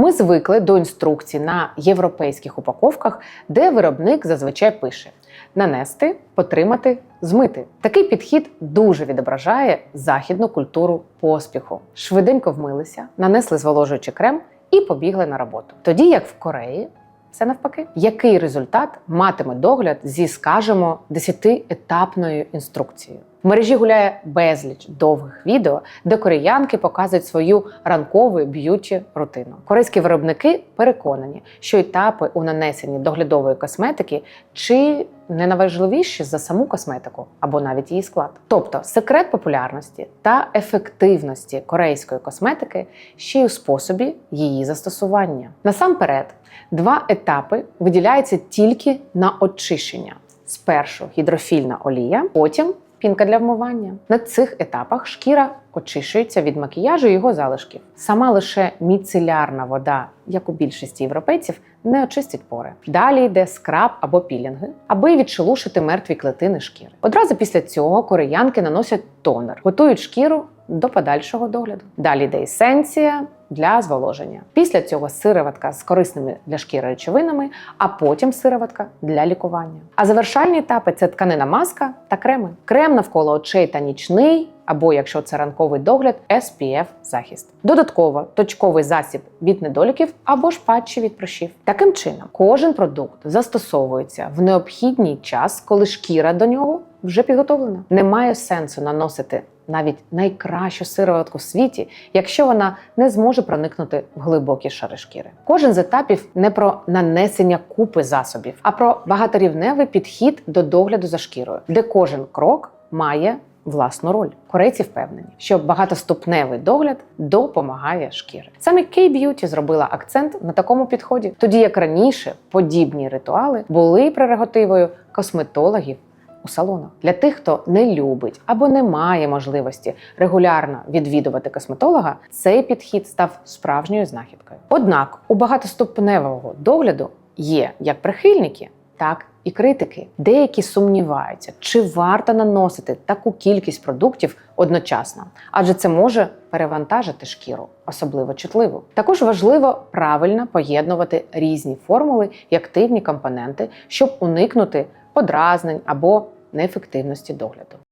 Ми звикли до інструкцій на європейських упаковках, де виробник зазвичай пише: нанести, потримати, змити. Такий підхід дуже відображає західну культуру поспіху. Швиденько вмилися, нанесли зволожуючий крем і побігли на роботу. Тоді як в Кореї. Все навпаки, який результат матиме догляд зі, скажімо, 10-етапною інструкцією? В мережі гуляє безліч довгих відео, де кореянки показують свою ранкову б'юті рутину. Корейські виробники переконані, що етапи у нанесенні доглядової косметики чи не найважливіші за саму косметику або навіть її склад. Тобто секрет популярності та ефективності корейської косметики ще й у способі її застосування. Насамперед, два етапи виділяються тільки на очищення. Спершу гідрофільна олія, потім пінка для вмивання. На цих етапах шкіра очищується від макіяжу і його залишків. Сама лише міцелярна вода, як у більшості європейців, не очистить пори. Далі йде скраб або пілінги, аби відшелушити мертві клетини шкіри. Одразу після цього кореянки наносять тонер, готують шкіру до подальшого догляду. Далі йде есенція для зволоження. Після цього сироватка з корисними для шкіри речовинами, а потім сироватка для лікування. А завершальні етапи це тканина маска та креми. Крем навколо очей та нічний. Або якщо це ранковий догляд, SPF захист. Додатково точковий засіб від недоліків або ж патчі від прищів. Таким чином, кожен продукт застосовується в необхідний час, коли шкіра до нього вже підготовлена. Немає сенсу наносити навіть найкращу сироватку в світі, якщо вона не зможе проникнути в глибокі шари шкіри. Кожен з етапів не про нанесення купи засобів, а про багаторівневий підхід до догляду за шкірою, де кожен крок має власну роль. Корейці впевнені, що багатоступневий догляд допомагає шкірі. Саме K-Beauty зробила акцент на такому підході, тоді як раніше подібні ритуали були прерогативою косметологів. У салонах для тих, хто не любить або не має можливості регулярно відвідувати косметолога, цей підхід став справжньою знахідкою. Однак у багатоступневого догляду є як прихильники, так і критики. Деякі сумніваються, чи варто наносити таку кількість продуктів одночасно, адже це може перевантажити шкіру, особливо чутливу. Також важливо правильно поєднувати різні формули і активні компоненти, щоб уникнути подразнень або неефективності догляду.